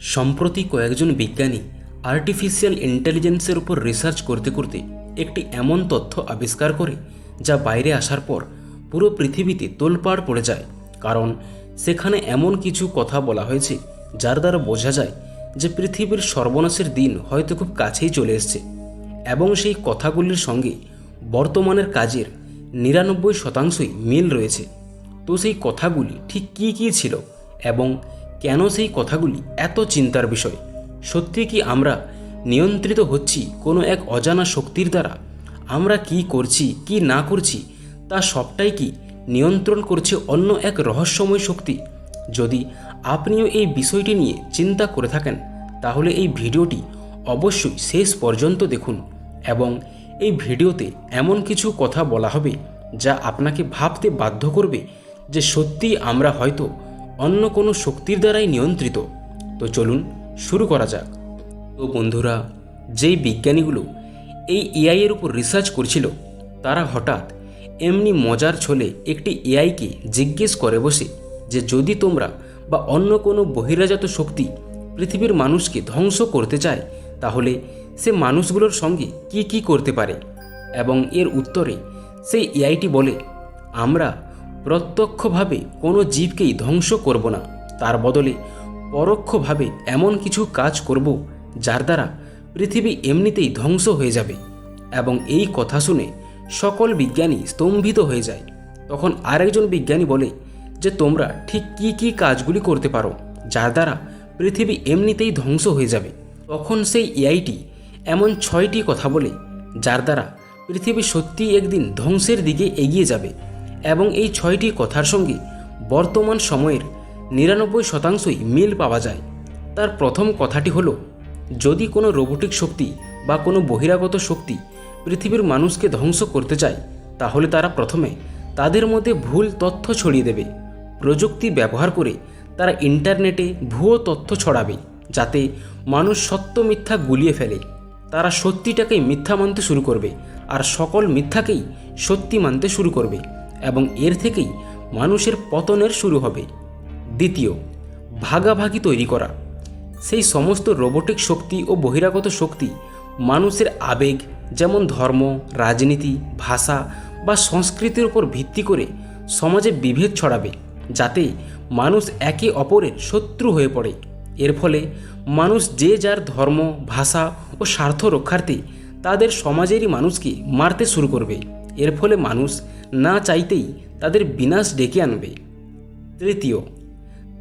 সম্প্রতি কয়েকজন বিজ্ঞানী আর্টিফিশিয়াল ইন্টেলিজেন্সের উপর রিসার্চ করতে করতে একটি এমন তথ্য আবিষ্কার করে যা বাইরে আসার পর পুরো পৃথিবীতে তোলপাড় পড়ে যায়। কারণ সেখানে এমন কিছু কথা বলা হয়েছে যার দ্বারা বোঝা যায় যে পৃথিবীর সর্বনাশের দিন হয়তো খুব কাছেই চলে এসছে এবং সেই কথাগুলির সঙ্গে বর্তমানের কাজের নিরানব্বই শতাংশই মিল রয়েছে। তো সেই কথাগুলি ঠিক কী কী ছিল এবং কেন সেই কথাগুলি? এত চিন্তার বিষয়। সত্যি কি আমরা নিয়ন্ত্রিত হচ্ছি কোনো এক অজানা শক্তির দ্বারা? আমরা কি করছি, কি না করছি, তা সবটাই কি নিয়ন্ত্রণ করছে অন্য এক রহস্যময় শক্তি? যদি আপনিও এই বিষয়টি নিয়ে চিন্তা করে থাকেন, তাহলে এই ভিডিওটি অবশ্যই শেষ পর্যন্ত দেখুন এবং এই ভিডিওতে এমন কিছু কথা বলা হবে যা আপনাকে ভাবতে বাধ্য করবে যে সত্যিই আমরা হয়তো অন্য কোনো শক্তির দ্বারাই নিয়ন্ত্রিত। তো চলুন শুরু করা যাক। তো বন্ধুরা, যেই বিজ্ঞানীগুলো এই এআইয়ের উপর রিসার্চ করছিল, তারা হঠাৎ এমনি মজার ছলে একটি এআইকে জিজ্ঞেস করে বসে যে যদি তোমরা বা অন্য কোনো বহিরাজাত শক্তি পৃথিবীর মানুষকে ধ্বংস করতে চায়, তাহলে সে মানুষগুলোর সঙ্গে কি কি করতে পারে? এবং এর উত্তরে সেই এআইটি বলে, আমরা প্রত্যক্ষভাবে কোনো জীবকেই ধ্বংস করব না। তার বদলে পরোক্ষভাবে এমন কিছু কাজ করব যার দ্বারা পৃথিবী এমনিতেই ধ্বংস হয়ে যাবে এবং এই কথা শুনে সকল বিজ্ঞানী স্তম্ভিত হয়ে যায়। তখন আরেকজন বিজ্ঞানী বলে যে, তোমরা ঠিক কী কী কাজগুলি করতে পারো যার দ্বারা পৃথিবী এমনিতেই ধ্বংস হয়ে যাবে? তখন সেই এআইটি এমন ছয়টি কথা বলে যার দ্বারা পৃথিবী সত্যিই একদিন ধ্বংসের দিকে এগিয়ে যাবে। এবং এই ছয়টি কথার সঙ্গে বর্তমান সময়ের নিরানব্বই শতাংশই মিল পাওয়া যায়। তার প্রথম কথাটি হলো, যদি কোনো রোবোটিক শক্তি বা কোনো বহিরাগত শক্তি পৃথিবীর মানুষকে ধ্বংস করতে চায়, তাহলে তারা প্রথমে তাদের মধ্যে ভুল তথ্য ছড়িয়ে দেবে। প্রযুক্তি ব্যবহার করে তারা ইন্টারনেটে ভুয়ো তথ্য ছড়াবে, যাতে মানুষ সত্য মিথ্যা গুলিয়ে ফেলে। তারা সত্যিটাকেই মিথ্যা মানতে শুরু করবে, আর সকল মিথ্যাকেই সত্যি মানতে শুরু করবে। এবং এর থেকেই মানুষের পতনের শুরু হবে। দ্বিতীয়, ভাগাভাগি তৈরি করা। সেই সমস্ত রোবোটিক শক্তি ও বহিরাগত শক্তি মানুষের আবেগ, যেমন ধর্ম, রাজনীতি, ভাষা বা সংস্কৃতির উপর ভিত্তি করে সমাজে বিভেদ ছড়াবে, যাতে মানুষ একে অপরের শত্রু হয়ে পড়ে। এর ফলে মানুষ যে যার ধর্ম, ভাষা ও স্বার্থ রক্ষার্থে তাদের সমাজেরই মানুষকে মারতে শুরু করবে। এর ফলে মানুষ না চাইতেই তাদের বিনাশ ডেকে আনবে। তৃতীয়,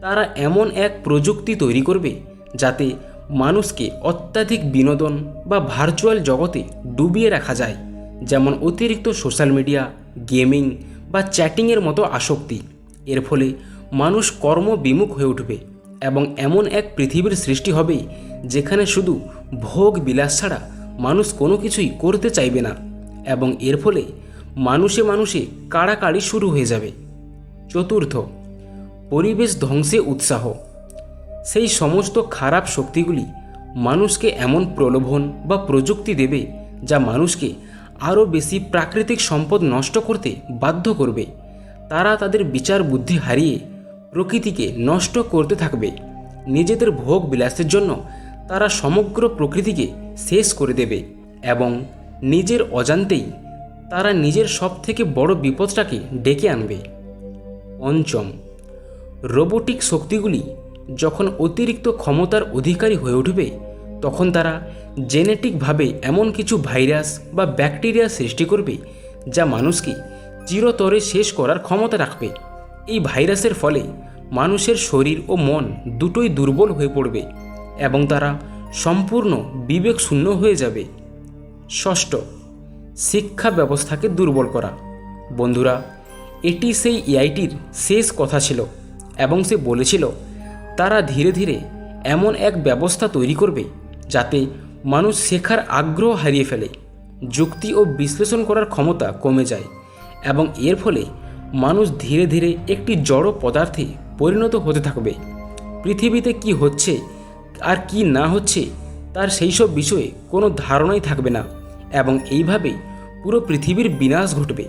তারা এমন এক প্রযুক্তি তৈরি করবে যাতে মানুষকে অত্যাধিক বিনোদন বা ভার্চুয়াল জগতে ডুবিয়ে রাখা যায়, যেমন অতিরিক্ত সোশ্যাল মিডিয়া গেমিং বা চ্যাটিংয়ের মতো আসক্তি। এর ফলে মানুষ কর্মবিমুখ হয়ে উঠবে এবং এমন এক পৃথিবীর সৃষ্টি হবে যেখানে শুধু ভোগ বিলাস ছাড়া মানুষ কোনো কিছুই করতে চাইবে না। এবং এর ফলে মানুষে মানুষে কাড়াকাড়ি শুরু হয়ে যাবে। চতুর্থ, পরিবেশ ধ্বংসে উৎসাহ। সেই সমস্ত খারাপ শক্তিগুলি মানুষকে এমন প্রলোভন বা প্রযুক্তি দেবে যা মানুষকে আরও বেশি প্রাকৃতিক সম্পদ নষ্ট করতে বাধ্য করবে। তারা তাদের বিচার বুদ্ধি হারিয়ে প্রকৃতিকে নষ্ট করতে থাকবে। নিজেদের ভোগ বিলাসের জন্য তারা সমগ্র প্রকৃতিকে শেষ করে দেবে এবং নিজের অজান্তেই তারা নিজের সব থেকে বড় বিপদটাকে ডেকে আনবে। পঞ্চম, রোবোটিক শক্তিগুলি যখন অতিরিক্ত ক্ষমতার অধিকারী হয়ে উঠবে, তখন তারা জেনেটিকভাবে এমন কিছু ভাইরাস বা ব্যাকটেরিয়া সৃষ্টি করবে যা মানুষকে চিরতরে শেষ করার ক্ষমতা রাখবে। এই ভাইরাসের ফলে মানুষের শরীর ও মন দুটোই দুর্বল হয়ে পড়বে এবং তারা সম্পূর্ণ বিবেকশূন্য হয়ে যাবে। ষষ্ঠ শিক্ষা ব্যবস্থাকে দুর্বল করা। বন্ধুরা, এটি সেই এআইটির শেষ কথা ছিল এবং সে বলেছিল, তারা ধীরে ধীরে এমন এক ব্যবস্থা তৈরি করবে যাতে মানুষ শেখার আগ্রহ হারিয়ে ফেলে, যুক্তি ও বিশ্লেষণ করার ক্ষমতা কমে যায় এবং এর ফলে মানুষ ধীরে ধীরে একটি জড় পদার্থে পরিণত হতে থাকবে। পৃথিবীতে কি হচ্ছে আর কি না হচ্ছে তার সেই সব বিষয়ে কোনো ধারণাই থাকবে না। এবং এইভাবেই পুরো পৃথিবীর বিনাশ ঘটবে।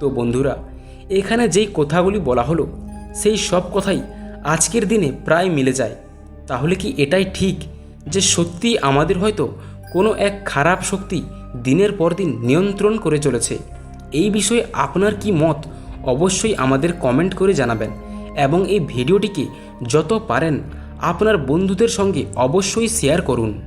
তো বন্ধুরা, এখানে যেই কথাগুলি বলা হলো, সেই সব কথাই আজকের দিনে প্রায় মিলে যায়। তাহলে কি এটাই ঠিক যে সত্যি আমাদের হয়তো কোনো এক খারাপ শক্তি দিনের পর দিন নিয়ন্ত্রণ করে চলেছে? এই বিষয়ে আপনার কি মত অবশ্যই আমাদের কমেন্ট করে জানাবেন এবং এই ভিডিওটিকে যত পারেন আপনার বন্ধুদের সঙ্গে অবশ্যই শেয়ার করুন।